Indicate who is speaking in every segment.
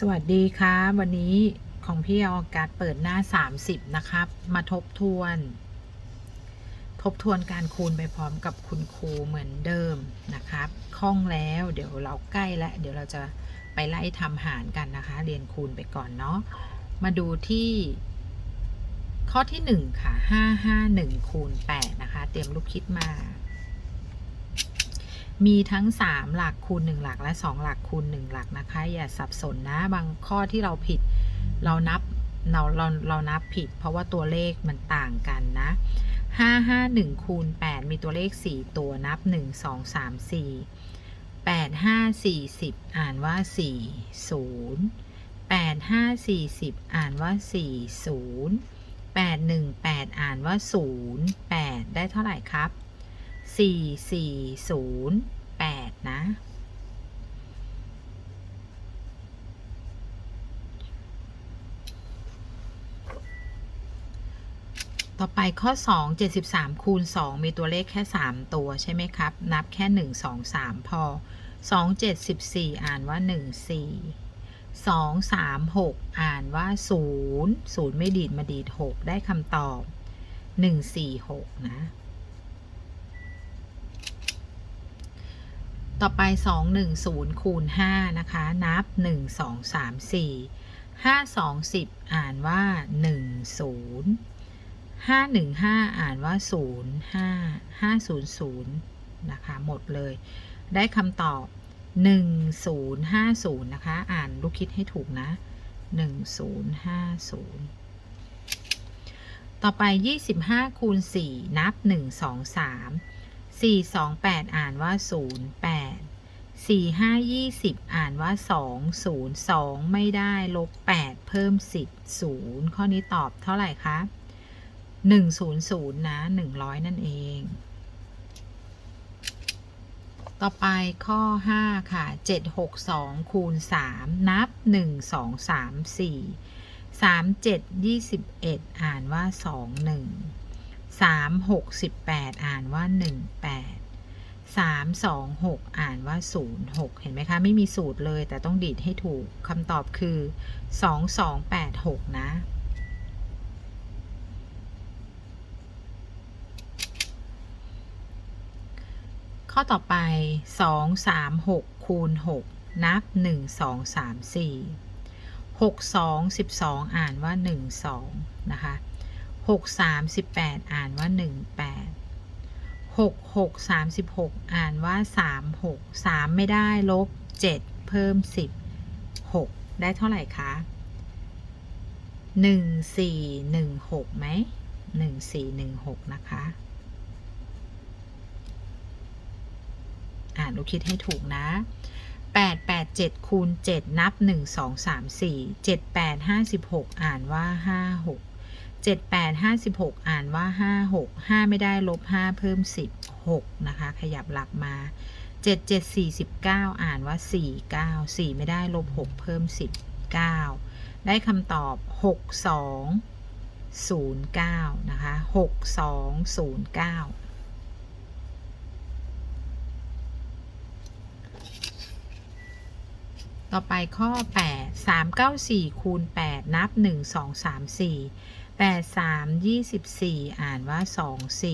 Speaker 1: สวัสดีค่ะ วันนี้ของพี่ออกัสเปิดหน้า 30 นะครับ มาทบทวน ทบทวนการคูณไปพร้อมกับคุณครูเหมือนเดิมนะครับคล่องแล้วเดี๋ยวเราใกล้แล้วเดี๋ยวเราจะไปไล่ทำหารกันนะคะ เรียนคูณไปก่อนเนาะมาดูที่ ข้อที่ 1 ค่ะ 551คูณ8นะคะ เตรียมลูกคิดมา มีทั้ง 3 หลักคูณ 1 หลักและ 2 หลักคูณ 1 หลักนะคะ อย่าสับสนนะ บางข้อที่เราผิดเรานับเราเราเรานับผิด เพราะว่าตัวเลขมันต่างกันนะ 5 5 1คูณ8 มีตัวเลข 4 ตัวนับ 1 2 3 4 8 5 40 อ่านว่า 4 0 8 5 40 อ่านว่า 4 0 8 1 8 อ่านว่า 0 8 ได้เท่าไหร่ครับ 4 4 0 8นะต่อไปข้อ 2 73 คูณ 2 มีตัวเลขแค่ 3 ตัวใช่ไหมครับ นับแค่ 1 2 3 พอ 2 74 อ่านว่า 1 4 2 3 6 อ่านว่า 0 0 ไม่ดีดมาดีด 6 ได้คำตอบ 1 4 6 นะ ต่อไป 2 1 0 คูณ 5 นะคะ นับ 1 2 3 4 5 2 10 อ่านว่า 1 0 5 1 5 อ่านว่า 0 5 5 0 0 นะคะ หมดเลย ได้คำตอบ 1 0 5 0 นะคะ อ่านลูกคิดให้ถูกนะ 1 0 5 0 ต่อไป 25 คูณ 4 นับ 1 2 3 4 2 8อ่านว่า0 8 4 5 20อ่านว่า2 0 2ไม่ได้ลบ8เพิ่ม10 0ข้อนี้ตอบเท่าไหร่คะ100นะ100นั่นเอง ต่อไปข้อ5ค่ะ762คูณ3นับ1 2 3 4 3 7 21อ่านว่า 2 1 3 6 18อ่านว่า1 8 3 2 6อ่านว่า0 6เห็นไหมคะ ไม่มีสูตรเลย แต่ต้องดีดให้ถูกคำตอบคือ2 2 8 6นะข้อต่อไป 2 3 6 คูณ 6 นับ 1 2 3 4 6 2 12 อ่านว่า 1 2 นะคะ 6 3 18อ่านว่า1 8 6 6 36อ่านว่า3 6 3ไม่ได้ลบ7เพิ่ม10 6ได้เท่าไหร่คะ1 4 1 6ไหม1 4 1 6นะคะอ่านลูกคิดให้ถูกนะ8 8 7คูณ7นับ 1 2 3 4 7 8 56 อ่านว่า 5 6 7 8 56 อ่านว่า 5 6 5 ไม่ได้ลบ 5 เพิ่ม 10 6 นะคะ ขยับหลักมา 7 7 49 อ่านว่า 4 9 4 ไม่ได้ลบ 6 เพิ่ม 10 9 ได้คำตอบ 6 2 0 9 นะคะ 6 2 0 9ต่อไปข้อ 8 3 9 4คูณ8นับ 1 2 3 4 8 3 24อ่านว่า2 4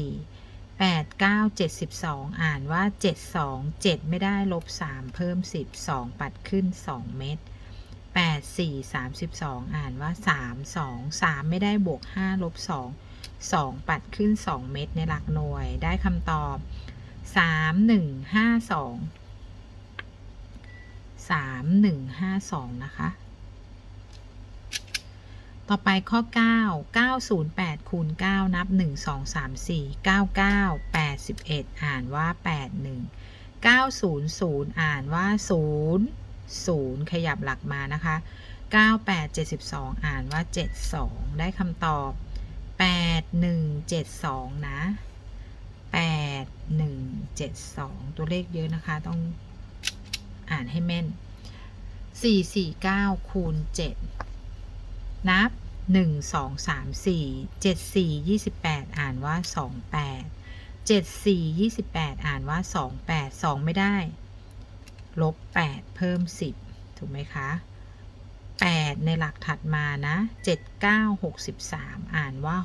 Speaker 1: 8 9 72อ่านว่า7 2 7ไม่ได้ลบ3เพิ่ม10 2ปัดขึ้น2เม็ด8 4 32อ่านว่า3 2 3ไม่ได้บวก5ลบ2 2ปัดขึ้น2เม็ดในหลักหน่วยได้คำตอบ3 1 5 2 3 1 5 2นะคะ ต่อไปข้อ 9 908คูณ9นับ 1 2 3 4 99 81 อ่านว่า 81 900 อ่านว่า 0 0 ขยับหลักมานะคะ 98 72 อ่านว่า 72 ได้คำตอบ 8172 นะ 8172 ตัวเลขเยอะนะคะ ต้องอ่านให้แม่น 449คูณ7 นับ 1 2 3 4 7 4 28 อ่านว่า 28 7 4 28 อ่านว่า 28 2 ไม่ได้ ลบ 8 เพิ่ม 10 ถูกไหมคะ 8 ในหลักถัดมานะ 7 9 63 อ่านว่า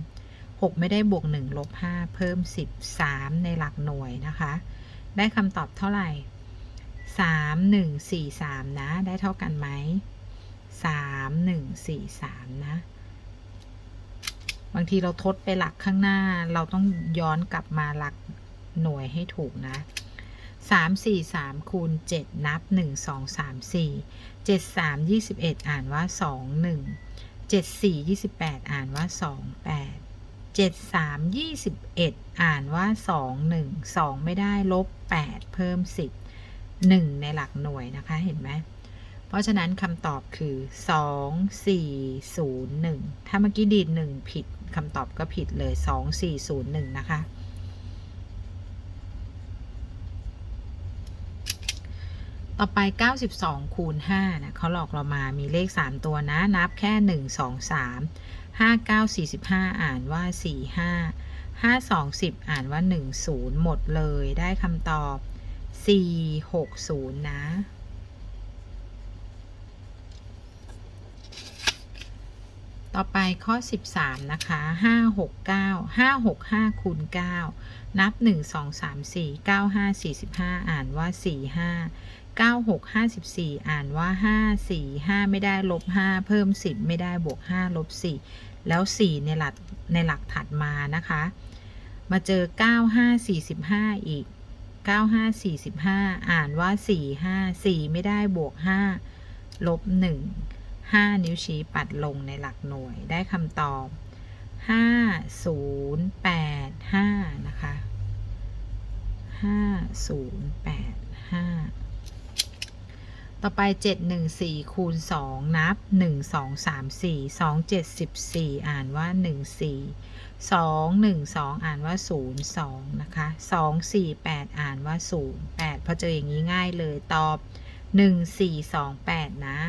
Speaker 1: 63 6 ไม่ได้บวก 1 ลบ 5 เพิ่ม 10 3 ในหลักหน่วยนะคะ ได้คำตอบเท่าไหร่ 3 1 4 3 นะ ได้เท่ากันไหม3ามหนึ่งสี่สามนะ บางทีเราทดไปหลักข้างหน้า เราต้องย้อนกลับมาหลักหน่วยให้ถูกนะสามสี่สามคูณเจ็ดนับหนึ่งสองสามสี่เจ็ดสามยี่สิบเอ็ดอ่านว่าสองหนึ่งเจ็ดสี่ยี่สิบแปดอ่านว่าสองแปดเจ็ดสามยี่สิบเอ็ดอ่านว่าสองหนึ่งสองไม่ได้ลบแปดเพิ่มสิบหนึ่งในหลักหน่วยนะคะเห็นไหม เพราะฉะนั้นคำตอบคือ 2 4 0 1 ถ้าเมื่อกี้ดีด1ผิดคำตอบก็ผิดเลย 2 4 0 1 นะคะ ต่อไป 92 คูณ5นะเขาหลอกเรามามีเลข 3 ตัวนะ นับแค่ 1 2 3 5 9 45 อ่านว่า 45 5 2 10 อ่านว่า 10 หมดเลยได้คำตอบ 460 นะ ต่อไปข้อ 13 นะคะ 569 565คูณ9นับ 1 2 3 4 9 5 45 อ่านว่า 45 96 54 อ่านว่า 5 4 5 ไม่ได้ลบ 5 เพิ่ม 10 ไม่ได้บวก 5 ลบ 4 แล้ว 4 ในหลักในหลักถัดมานะคะ มาเจอ 95 45 อีก 95 45 อ่านว่า 45 4 ไม่ได้บวก 5 ลบ 1 5 นิ้วชี้ปัดลงในหลักหน่วยได้คำตอบ 5 0 8 5 นะคะ 5 0 8 5 ต่อไป 7 1 4 คูณ 2 นับ 1 2 3 4 2 7 14 อ่านว่า 1 4 2 1 2 อ่านว่า 0 2 นะคะ 2 4 8 อ่านว่า 0 8พอเจออย่างนี้ง่ายเลยตอบ 1 4 2 8 นะ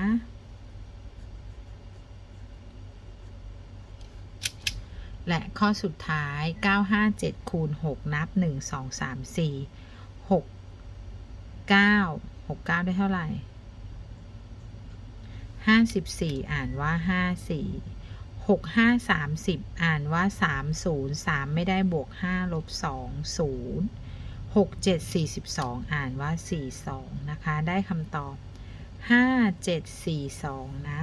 Speaker 1: และข้อสุดท้าย 957 คูณ 6 นับ 1 2 3 4 6 9 6 9 ได้เท่าไหร่ 54 อ่านว่า 54 6 5 30 อ่านว่า 30 3 ไม่ได้บวก 5 ลบ 2 0 6 7 42 อ่านว่า 42 นะคะ ได้คำตอบ 5 7 4 2 นะ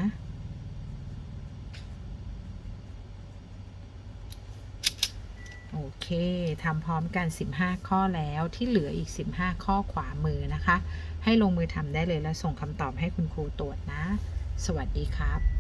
Speaker 1: โอ เคทำพร้อมกัน 15 ข้อแล้วที่เหลืออีก 15 ข้อขวามือนะคะ ให้ลงมือทำได้เลยแล้วส่งคำตอบให้คุณครูตรวจนะ สวัสดีครับ